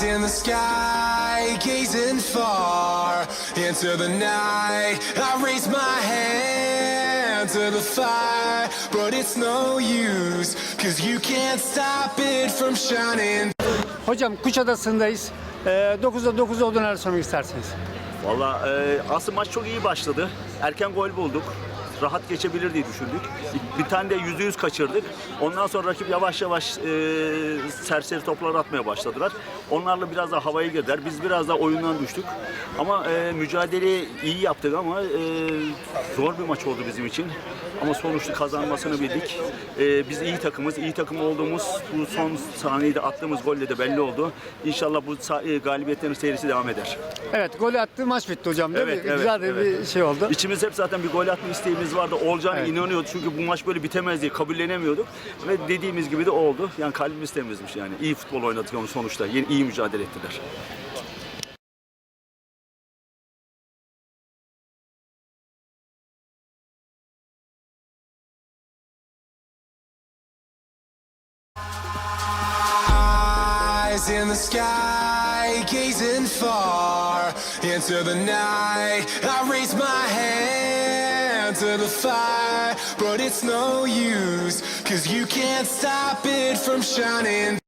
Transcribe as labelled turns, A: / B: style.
A: Eyes in the sky, gazing far into the night. I raise my hand to the fire, but it's no use, cause you can't stop it from shining.
B: Hocam Kuşadası'ndayız. Ee, 9'da 9 olduğunu söylemek istersiniz?
C: Valla e, aslında maç çok iyi başladı. Erken gol bulduk. Rahat geçebilir diye düşündük. Bir tane de yüzde yüz kaçırdık. Ondan sonra rakip yavaş yavaş e, serseri toplar atmaya başladılar. Onlarla biraz daha havaya girdiler. Biz biraz daha oyundan düştük. Ama e, mücadeleyi iyi yaptık ama e, zor bir maç oldu bizim için. Ama sonuçta kazanmasını bildik. E, biz iyi takımız. iyi takım olduğumuz bu son saniyede attığımız golle de belli oldu. İnşallah bu e, galibiyetlerin serisi devam eder.
B: Evet golü attı maç bitti hocam değil
C: Evet,
B: mi?
C: evet,
B: Güzel
C: evet.
B: bir şey oldu.
C: İçimiz hep zaten bir gol atma isteğimiz vardı. Olacağına
B: Evet.
C: inanıyorduk çünkü bu maç böyle bitemez diye kabullenemiyorduk. Ve dediğimiz gibi de oldu. Yani kalbimiz temizmiş yani. İyi futbol oynadık onu sonuçta. Yeni iyi mücadele ettiler.
A: İn the sky, gazing far into the night. I raise my to the fire, but it's no use, cause you can't stop it from shining.